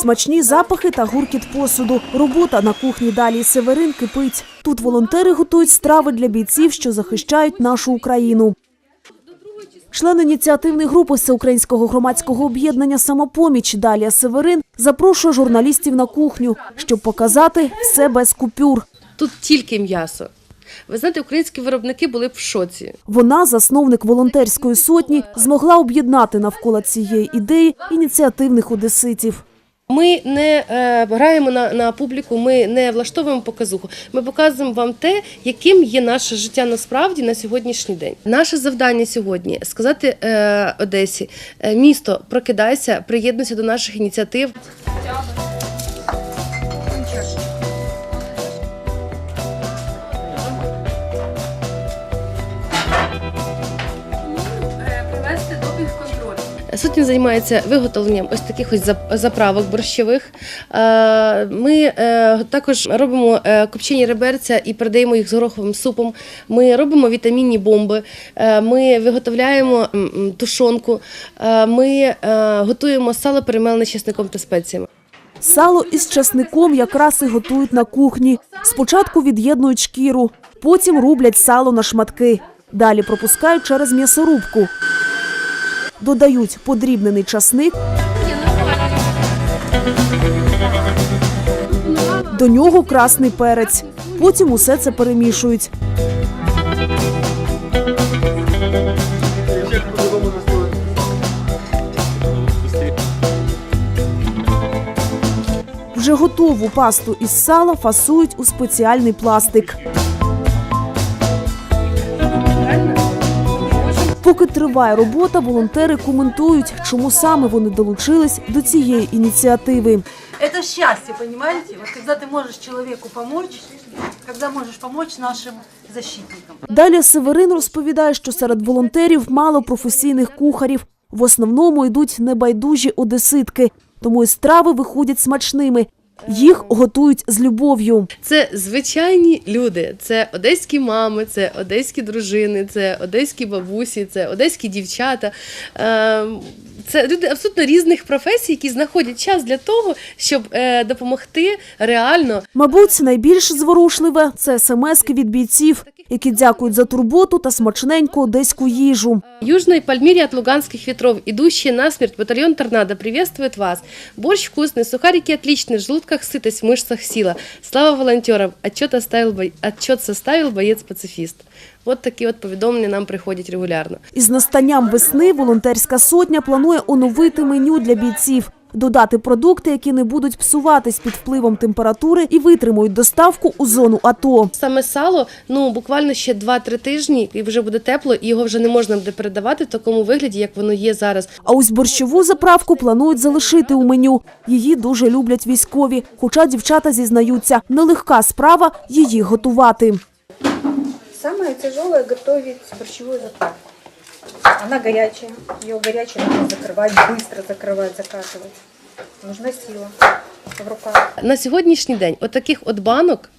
Смачні запахи та гуркіт посуду. Робота на кухні далі Северин кипить. Тут волонтери готують страви для бійців, що захищають нашу Україну. Член ініціативної групи Всеукраїнського громадського об'єднання Самопоміч Далія Северин запрошує журналістів на кухню, щоб показати все без купюр. Тут тільки м'ясо. Ви знаєте, українські виробники були б в шоці. Вона, засновник волонтерської сотні, змогла об'єднати навколо цієї ідеї ініціативних одеситів. Ми не е, граємо на, на публіку, ми не влаштовуємо показуху. Ми показуємо вам те, яким є наше життя насправді на сьогоднішній день. Наше завдання сьогодні сказати е, Одесі, е, місто, прокидайся, приєднуйся до наших ініціатив. Сотня займається виготовленням ось таких ось заправок борщових. Е, Ми е, також робимо е, копчені реберця і продаємо їх з гороховим супом. Ми робимо вітамінні бомби. Ми виготовляємо тушонку. Ми готуємо сало перемелене чесником та спеціями. Сало із часником якраз і готують на кухні. Спочатку від'єднують шкіру, потім рублять сало на шматки. Далі пропускають через м'ясорубку. Додають подрібнений часник. До нього красний перець. Потім усе це перемішують. Вже готову пасту із сала фасують у спеціальний пластик. Поки триває робота, волонтери коментують, чому саме вони долучились до цієї ініціативи. Это счастье, понимаете? Вот когда ты можешь человеку помочь, когда можешь помочь нашим защитникам. Далі Северин розповідає, що серед волонтерів мало професійних кухарів. В основному йдуть небайдужі одеситки, тому і страви виходять смачними. Їх готують з любов'ю. Це звичайні люди. Це одеські мами, це одеські дружини, це одеські бабусі, це одеські дівчата. Е, Це люди абсолютно різних професій, які знаходять час для того, щоб е, допомогти реально Мабуть, найбільш зворушливе це смски від бійців, які дякують за турботу та смачненьку одеську їжу. Южной Пальмире от луганских ветров, идущие насмерть, батальон «Торнадо» приветствует вас. Борщ вкусный, сухарики отличные, в желудках сытость, в мышцах сила. Слава волонтерам! Отчет, оставил, бо- отчет составил боец-пацифист. Вот такі от повідомлення нам приходять регулярно. Із настанням весни волонтерська сотня планує оновити меню для бійців, додати продукти, які не будуть псуватись під впливом температури і витримують доставку у зону АТО. Саме сало, ну буквально ще 2-3 тижні, і вже буде тепло, і його вже не можна буде передавати в такому вигляді, як воно є зараз. А ось борщову заправку планують залишити у меню. Її дуже люблять військові, хоча дівчата зізнаються, нелегка справа її готувати. Самое тяжелое готовить борщевую заправку. Она горячая, ее горячей надо закрывать, быстро закрывать, закатывать. Нужна сила в руках. На сьогоднішній день от таких от банок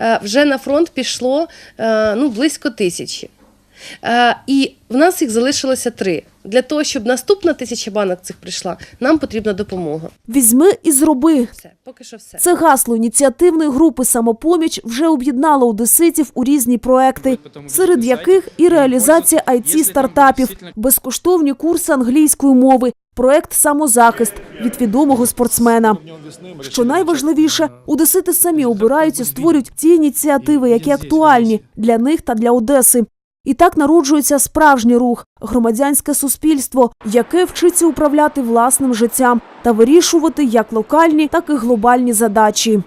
е, вже на фронт пішло е, ну, близько тисячі. Е, І в нас їх залишилося три. Для того, щоб наступна тисяча банок цих прийшла, нам потрібна допомога. Візьми і зроби. Все, поки що все. Це гасло ініціативної групи «Самопоміч» вже об'єднало одеситів у різні проекти, серед яких і реалізація it стартапів, безкоштовні курси англійської мови, проект «Самозахист» від відомого спортсмена. Що найважливіше, одесити самі обирають і створюють ті ініціативи, які актуальні для них та для Одеси. І так народжується справжній рух, громадянське суспільство, яке вчиться управляти власним життям та вирішувати як локальні, так і глобальні задачі.